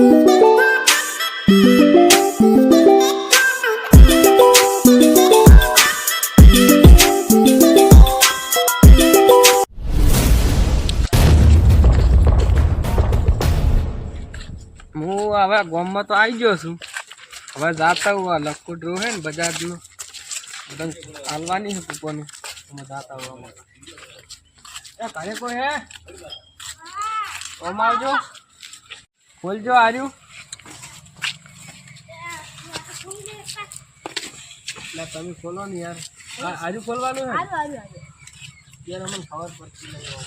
હું હવે ગામમાં તો આવી ગયો છું. હવે જાતા હું આ લખો ડ્રો હે ને બજારનું બધા હાલવાની છે કૂપન. અમે જાતા કોઈ હે? ઓમ આવજો. ખોલજો આર્યું. એટલે તમે ખોલો ને યાર. આજુ આર્યું ખોલવાનું હે યાર અમને ખબર પડતી નહીં આવો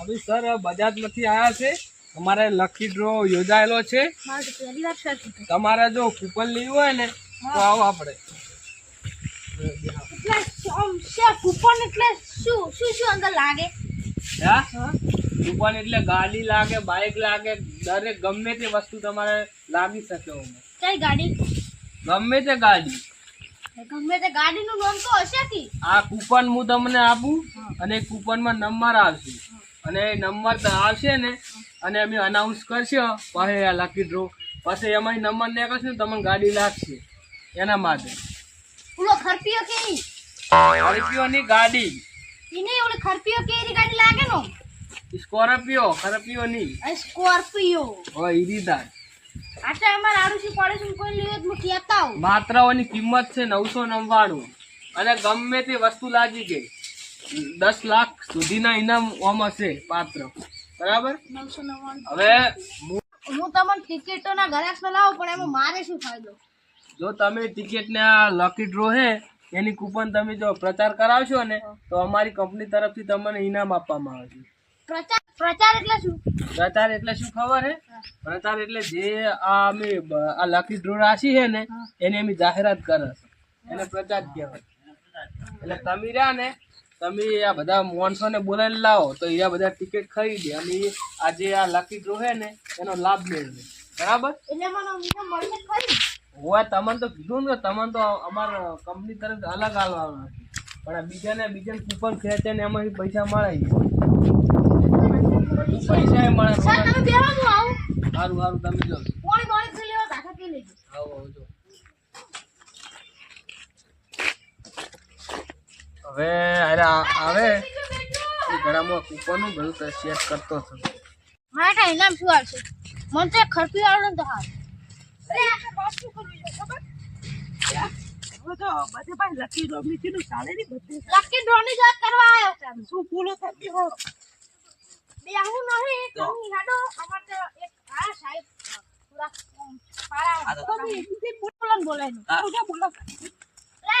હવે સર બજાજમાંથી આવ્યા છે. અમારે લકી ડ્રો યોજાયેલો છે. તમારે જો કૂપન લેવું હોય ને તો આવો આપણે. કૂપન એટલે શું? શું શું અંદર લાગે? હા? કૂપન એટલે ગાડી લાગે બાઇક લાગે દરેક ગમે તે વસ્તુ તમારે લાગી શકે. કઈ ગાડી? ગમે તે ગાડી. ગમે તે ગાડીનું નામ તો હશે આ કૂપન હું તમને આપું અને કૂપનમાં નંબર આવશે. અને નંબર તો આવશે ને અને અમે અનાઉન્સ કરશો પછી આ લકી ડ્રો પછી એમાં નંબર નીકળશે ને તમને ગાડી લાગશે એના માટે. ઓલો ખરપીઓ કે ઈ? ગાડી. ઈને ઓલો ખરપીઓ કે એની ગાડી લાગે નો? સ્કોર્પિયો ખરપિયોની આ સ્કોર્પિયો. હોય ઈરીદાર આટલા અમારે આડુસી પડોશી કોઈ લેવો તો હું કહેતા હોઉં કિંમત છે નવસો નવ્વાણું. અને ગમે તે વસ્તુ લાગી ગઈ. દસ લાખ સુધીના ઇનામ ઓમાં છે પાત્ર. બરાબર? હવે હું- હું તમને ટિકિટોના તો લાવું પણ એમાં મારે શું ફાયદો? જો તમે ટિકિટને આ લકી ડ્રો હે એની કૂપન તમે જો પ્રચાર કરાવશો ને તો અમારી કંપની તરફથી તમને ઇનામ આપવામાં આવશે. પ્રચાર પ્રચાર એટલે શું? પ્રચાર એટલે શું ખબર હે? પ્રચાર એટલે જે આ અમે આ લકી ડ્રો રાશી છે ને એની અમે જાહેરાત કરે એને પ્રચાર કહેવાય. એટલે તમે રહ્યા ને તમે આ બધા માણસોને બોલાવીને લાવો તો એ બધા ટિકિટ ખરીદે. અને આજે આ લકી ડ્રો ને એનો લાભ મેળવે બરાબર? હોય તમને તો કીધું ને તમને તો અમારા કંપની તરફ અલગ હાલવાનું પણ આ બીજાને બીજાને કૂપન ખેંચે ને એમાંથી પૈસા મળે પૈસા મળે સારું સારું તમે જો પોણી પોણી પી લેવો ધાખા પી લેજો આવો આવો જો હવે અરે આ- આવે. એ કૂપનનું બધું તો શેર કરતો હતો. મારે કાંઈ ઇનામ શું આવશે? મને તો ખરપી આવે ને તો હાલ. અરે ડોમી વાત શું કરવી છે ખબર? લકી ડ્રોની વાત કરવા આવ્યો છે. શું તમે હો બે હું નહીં તમે હેડો. અમારે તો એક આ સાહેબ પૂરા પારા બોલન બોલાય ને લે!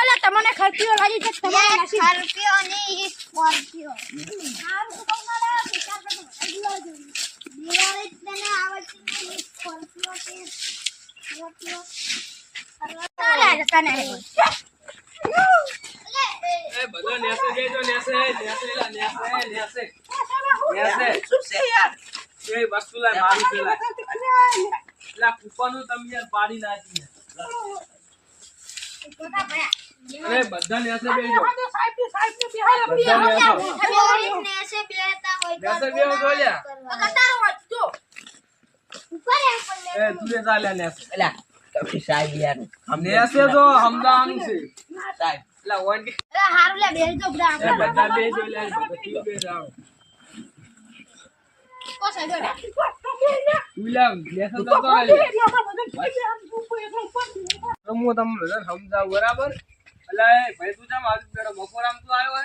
લડાઈ તમને ખર્ચીઓ લાગી છે તમારે નસીબ ખર્ચીઓ ની સ્કોર્પિયો આમ તો તમારે વિચાર કરતો દિવાળી તને આવડતી નહીં સ્કોર્પિયો. કે સ્કોર્પિયો ચાલે તને એ બધા નેસે નેસે નેસે લા નેસે નેસે. નેસે. શું છે યાર એ વસ્તુ લાય મારી છે લા આ કૂપનનું તમે યાર પાડી નાખી અરે બધા નેસે બેજો સાહેબ ને સાહેબ ને બિહાર બધા નેસે બેતા હોય નેસે બેહો. તો લ્યા. કતારો વાંચતો ઉપર એ ઉપર એ તું એ ચાલ્યા નેસે અલ્યા તમે સાહેબ યાર. નેસે તો હમદાવાનું છે. સાહેબ એટલે ઓન કે અરે હારું લે બેસજો બધા બધા બેજો લે બધા તું કો સાહેબ તું લે નેસે તો તો લે હું તમને સમજાવું બરાબર? એ ભાઈ તું જામ આજ પેલો બપોર આમ તું આવ્યો હો.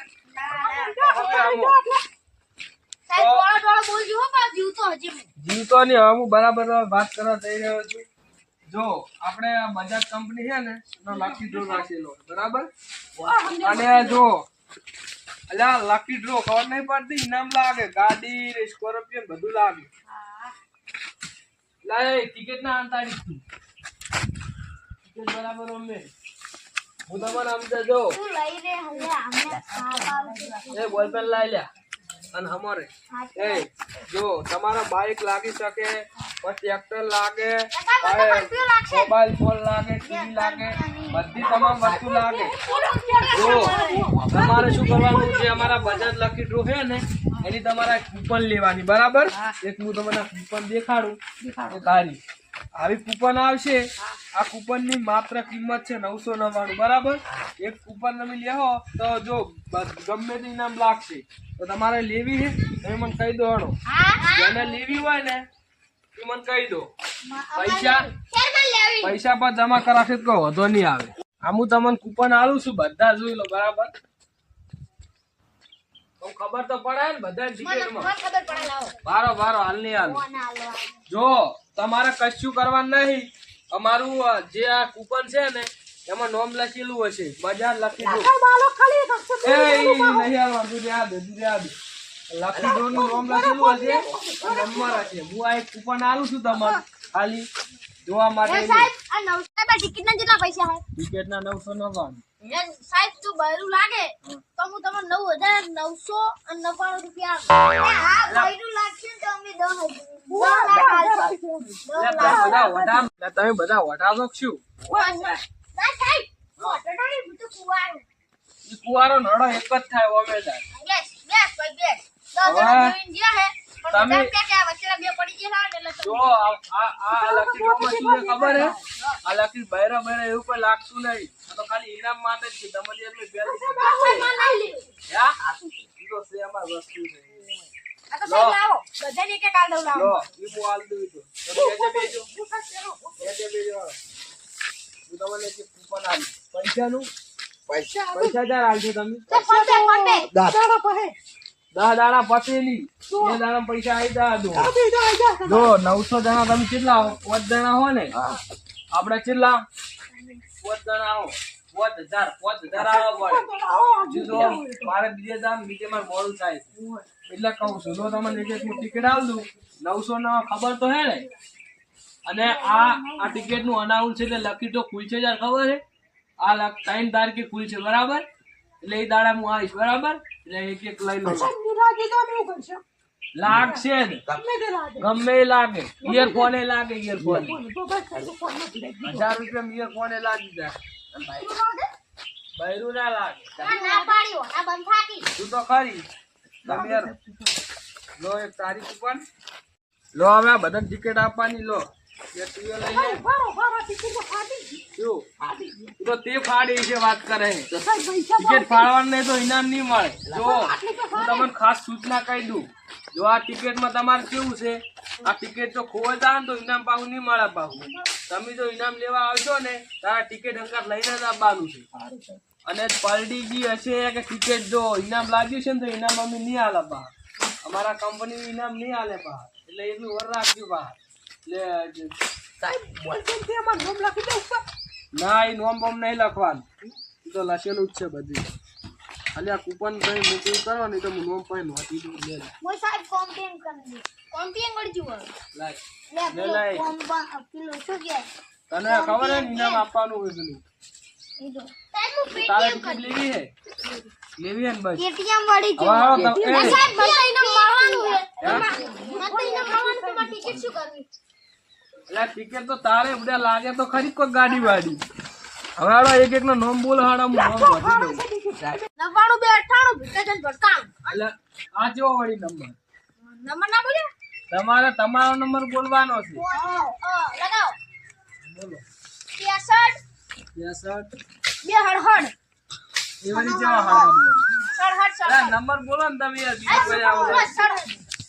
જીવતો નહીં હવે હું બરાબર વાત કરવા જઈ રહ્યો છું. જો આપણે આ બજાજ કંપની છે ને એનો લકી ડ્રો રાખેલો. બરાબર? અને જો અલ્યા લકી ડ્રો ખબર નહીં પડતી? ઇનામ લાગે ગાડી ને સ્કોર્પિયો બધું લાગે. લાય ટિકિટ ના અંતાડી ટિકિટ બરાબર અમે હું તમારે સમજે જો. તું લઈ રે હવે અમને ખાવા આવશે. એ બોલપેન લાવી લાઈ લ્યા અને અમારે. એ જો તમારા બાઇક લાગી શકે પછી ટ્રેક્ટર લાગે મોબાઈલ ફોન લાગે ટીવી લાગે બધી તમામ વસ્તુ લાગે. જો તમારે શું કરવાનું છે? અમારા બજાજ લકી ડ્રો છે ને એની તમારે કૂપન લેવાની. બરાબર? એક હું તમને કૂપન દેખાડું. એ હારી આવી કૂપન આવશે. આ કૂપનની માત્ર કિંમત છે નવસો નવ્વાણું બરાબર? એક કૂપન તમે લેહો તો જો ગમે તે ઇનામ લાગશે. તો તમારે લેવી છે? તમે મને કહી દો હણો જેને લેવી હોય ને એ મને કહી દો. પૈસા પૈસા પર જમા કરાશે તો વધો નહીં આવે. આમ હું તમને કૂપન આલું છું બધા જોઈ લો બરાબર? ખબર તો પડે ને બધા બારો બારો હાલ નહીં હાલ? જો તમારે કશું કરવા નહીં. અમારું જે આ કૂપન છે ને એમાં નોમ લખેલું હશે. બજાર લખેલું એ નહીં આવવાનું. યાદ યાદ. લખી દો નું લખેલું હશે. નંબર હશે. હું આ એક કૂપન આલું છું તમારે. ખાલી જોવા માટે ટિકિટના કેટલા પૈસા હે? ટિકિટના 999 સાહેબ જો બહેરું લાગે તો હું તમને નવ હજાર નવસો બહેરું લાગશે તો તમે બધા વઢા એટલે તમે બધા વઢાશો કે શું ના, સાહેબ હું અટો નહીં, હું તો કુંવારો. ઈ કુવારો નડો એક જ થાય ઓમે જાય. બેસ, બેસ, ભાઈ, બેસ. દસ હવે જણા જોઈને ગયા હે, પણ તમે- બધા કે આ વચ્ચેના બે પડી ગયા ને એટલે જો આ આ આ લકી ડ્રોમાં શું છે ખબર હે આ લકી બૈરા બૈરા એવું કોઈ લાગતું નહીં. આ તો ખાલી ઇનામ માટે જ છે. તમારી એટલે તો છે. અમાર વસ્તુ છે. આ તો લાવો. બધાને એક એક આલ દઉં લાવો. દઉં છું. બેજો. બેજો. હું તમને કૂપન પૈસાનું? પૈસા પૈસા તમે. દસ પતેલી બે દાણા પૈસા આવી જા દો જો નવસો જણા તમે કેટલા પાંચ જણા હો ને? આપડે કેટલા? પાંચ જણા હો. પાંચ હજાર પાંચ હજાર આવવા પડે. જો મારે બીજે જામ બીજે મારે મોડું થાય એટલે કહું છું જો તમને એક એક ટિકિટ દઉં નવસો ના ખબર તો હે ને? અને આ આ ટિકિટનું અનાઉન્સ છે એટલે લકી તો ખુલશે યાર ખબર છે? આ ત્રણ તારીખે ખુલશે બરાબર? એટલે એ દાડા હું આવીશ બરાબર? એટલે એક એક લઈ લો લાગશે જ. ગમે લાગે. ઇયરફોને લાગે. ઇયરફોન હજાર રૂપિયા ઇયરફોને લાગી જાય. બૈરું ના લાગે. ના પાડ્યો. આ બંધ થાકી. તું તો ખરી. તમે લો એક તારીખ ઉપર. લો હવે આ બધા ટિકિટ આપવાની લો. તું તો તે ફાડી છે વાત કરે. ટિકિટ ફાડવાનું નહીં તો ઇનામ નહીં મળે. જો હું તમને ખાસ સૂચના કહી દઉં. જો આ ટિકિટમાં તમારે કેવું છે? આ ટિકિટ તો ખોવાતા ને તો ઇનામ પાછું નહીં મળે પાછું. તમે જો ઇનામ લેવા આવશો ને તારા ટિકિટ અંકાર લઈને જ આવવાનું છે. અને ગઈ હશે કે ટિકિટ જો ઇનામ લાગ્યું છે ને તો ઇનામ અમે નહીં હાલે બહાર. અમારા કંપની ઇનામ નહીં હાલે બહાર. એટલે એનું વર રાખજો બહાર. એટલે ના એ નોમ બોમ નહીં લખવાનું. તો લખેલું જ છે બધું. ખાલી આ કૂપન કઈ મૂકવું કરો ને તો હું નોમ પાઈ નોંધી દઉં લે લે. મોય સાહેબ કોમ્પેન કરી દે. કોમ્પેન વળી લાય. લે, લે, પેલો લે. કોમ્પા- પેલો શું કહેવાય? તને ખબર હે ને ઇનામ આપવાનું હોય પેલું જો. તારે ટિકિટ લેવી હે લેવી હે ને બસ PTM વાળી એ, સાહેબ, મને તો ઇનામ મળવાનું. હે? મને તો ઇનામ મળવાનું મારે ટિકિટ શું કરવી? એટલે ટિકિટ તો તારે બધા લાગે તો ખરી કોઈ ગાડી વાડી હવે એક એક નો નોમ બોલ હાડા હું નોમ વધી દઉં નવ્વાણું બે અઠ્ઠાણું ભીટાચંદ ભટકાણું. એટલે આ કેવો વળી નંબર. નંબર ના બોલ્યો? તમારે તમારો નંબર બોલવાનો છે. લગાવો. બોલો. ત્રેસઠ, ત્રેસઠ. બે હળહળ. એ વળી હાડો સડસઠ, નંબર બોલો ને તમે.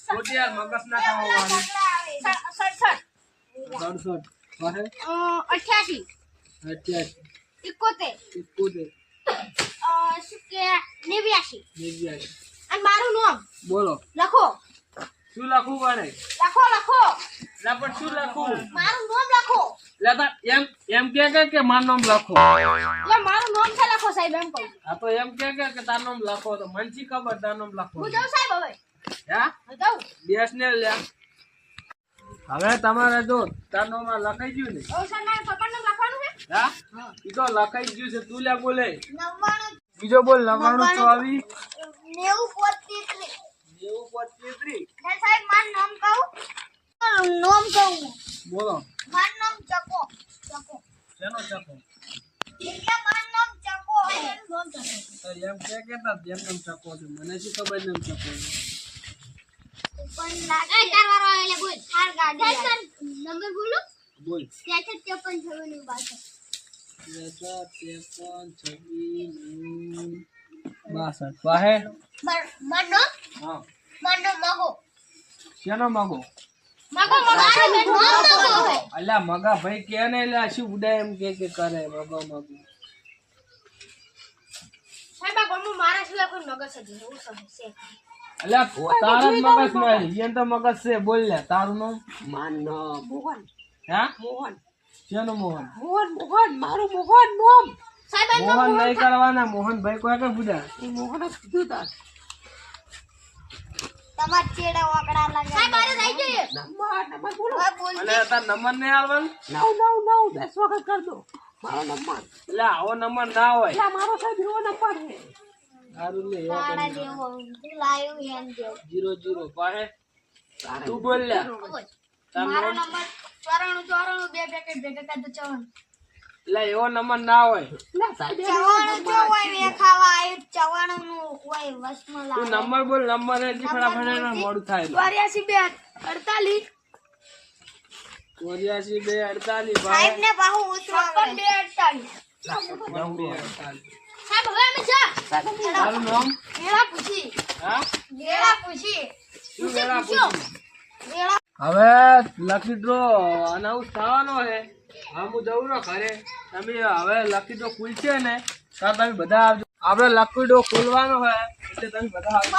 ખોટી યાર મગજ ના સડ- સડસઠ. અઠ્યાસી. અઠ્યાસી. ઇકોતેર એકોતેર. અ, શું કે નેવ્યાસી નેવ્યાસી અને મારું નામ? બોલો. લખો. શું લખવું પડે લખો લખો. લા પણ શું લખું મારું નામ લખો. લા એમ એમ કે કે કે મારું નામ લખો? એટલે મારું નામ છે લખો સાહેબ એમ કહું. હા તો એમ કે કે કે તારું નામ લખો તો મને શી ખબર તારું નામ લખો હું જાઉં સાહેબ હવે. હા? જાઉં. બેસ ને લ્યા હવે તમારે જો તારું નામ લખાઈ ગયું ને? ઓ સર મારા પપ્પાનું લખવાનું છે? હા? ઈ તો લખાઈ ગયું છે તું લ્યા બોલે. નવ્વાણું બીજો બોલ નવાણું ચોવીસ. નેવું પોત્રીસ. નેવું પચીસ સાહેબ મારું નામ કહું? નામ કહું બોલો. મારું નામ ચકો. ચકો. શેનો ચકો? નામ ચકો. એનું ચકો. એમ કે કે તાર જેમ નામ ચકો છે. મને શું ખબર નામ ચકો છે? પણ લાગે તાર વારો એટલે બોલ. હાર ગાડી નંબર બોલો. બોલ. 63 54 છવ્વીસ બાસઠ ત્રેસઠ ત્રેપન છવ્વીસ નેવું બાસઠ વાહે મારું મારું હા મારું મગો શેનો મગો મગો મગો નામ મગો અલ્યા મગા ભાઈ કે ને એટલે શું ઉડાય એમ કે કે કરે મગો મગો તારા મગજ છે બોલ તારું નામ માન મોહન. હા? મોહન. શેનું મોહન? મોહન મોહન મારું મોહન નોમ સાહેબ મોહન નહીં કરવાના મોહનભાઈ કોઈ કે બુડા એ મોહન જ કીધું તાર. તમાર ચેડે વાકડા લાગે? સાહેબ આરે થઈ જઈએ નંબર નંબર બોલો. હવે તાર નંબર નહીં આવવાનું? નવ નવ નવ દસ વખત કર દો. મારો નંબર. એટલે આવો નંબર ના હોય. એટલે મારો સાહેબ એવો નંબર છે. સારું લે લાયું જેવો. પાહે. તું બોલ લે. મારો નંબર ચોરાણું ચોરાણું બે પેકેટ ભેગા કરી દો ચવણ એટલે એવો નંબર ના હોય. એટલે સાહેબ ચવાણું જો હોય વે ખાવા આવ્યું ચવાણું નું હોય વસમાં તું નંબર બોલ નંબર મોડું થાય. ચોર્યાસી બે અડતાલીસ ચોર્યાસી બે અડતાલીસ. સાહેબ ને બાહુ છપ્પન બે અડતાલીસ. સાહેબ હવે અમે જા. તારું નામ? વેળા પૂછી હા? વેળા પૂછી શું વેળા વેળા હવે લખી દો અનાઉન્સ થવાનો છે. હા હું જઉં રહ્યો ઘરે. તમે હવે લકી કુલ ખુલશે ને? તો તમે બધા આવજો. આપણે લખી દો ખોલવાનો હોય એટલે તમે બધા આવજો.